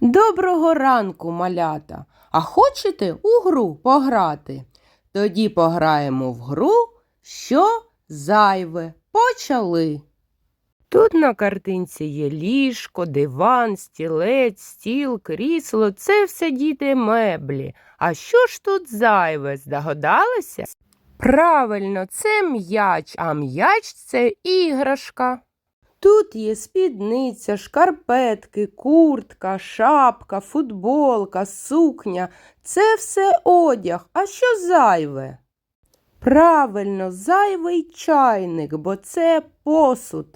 Доброго ранку, малята! А хочете у гру пограти? Тоді пограємо в гру, що зайве. Почали. Тут на картинці є ліжко, диван, стілець, стіл, крісло. Це все діти меблі. А що ж тут зайве? Здогадалися? Правильно, це м'яч, а м'яч це іграшка. Тут є спідниця, шкарпетки, куртка, шапка, футболка, сукня. Це все одяг. А що зайве? Правильно, зайвий чайник, бо це посуд.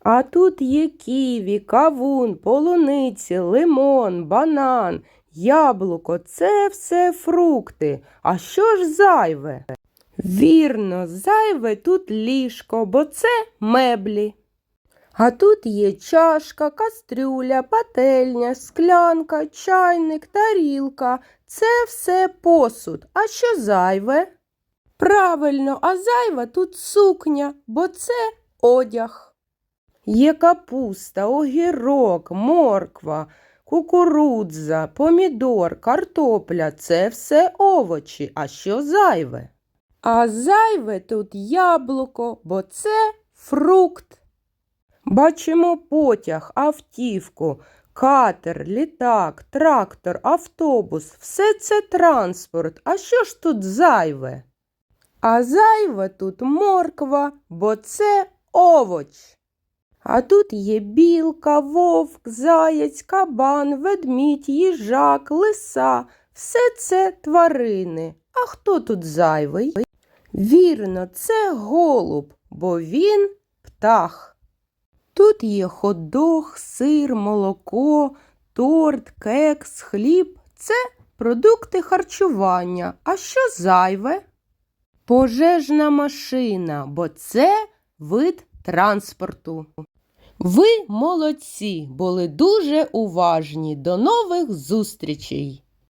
А тут є ківі, кавун, полуниці, лимон, банан, яблуко. Це все фрукти. А що ж зайве? Вірно, зайве тут ліжко, бо це меблі. А тут є чашка, кастрюля, пательня, склянка, чайник, тарілка. Це все посуд. А що зайве? Правильно, а зайва тут сукня, бо це одяг. Є капуста, огірок, морква, кукурудза, помідор, картопля це все овочі. А що зайве? А зайве тут яблуко, бо це фрукт. Бачимо потяг, автівку, катер, літак, трактор, автобус. Все це транспорт. А що ж тут зайве? А зайве тут морква, бо це овоч. А тут є білка, вовк, заяць, кабан, ведмідь, їжак, лиса. Все це тварини. А хто тут зайвий? Вірно, це голуб, бо він птах. Тут є хот-дог, сир, молоко, торт, кекс, хліб. Це продукти харчування. А що зайве? Пожежна машина, бо це вид транспорту. Ви молодці, були дуже уважні. До нових зустрічей!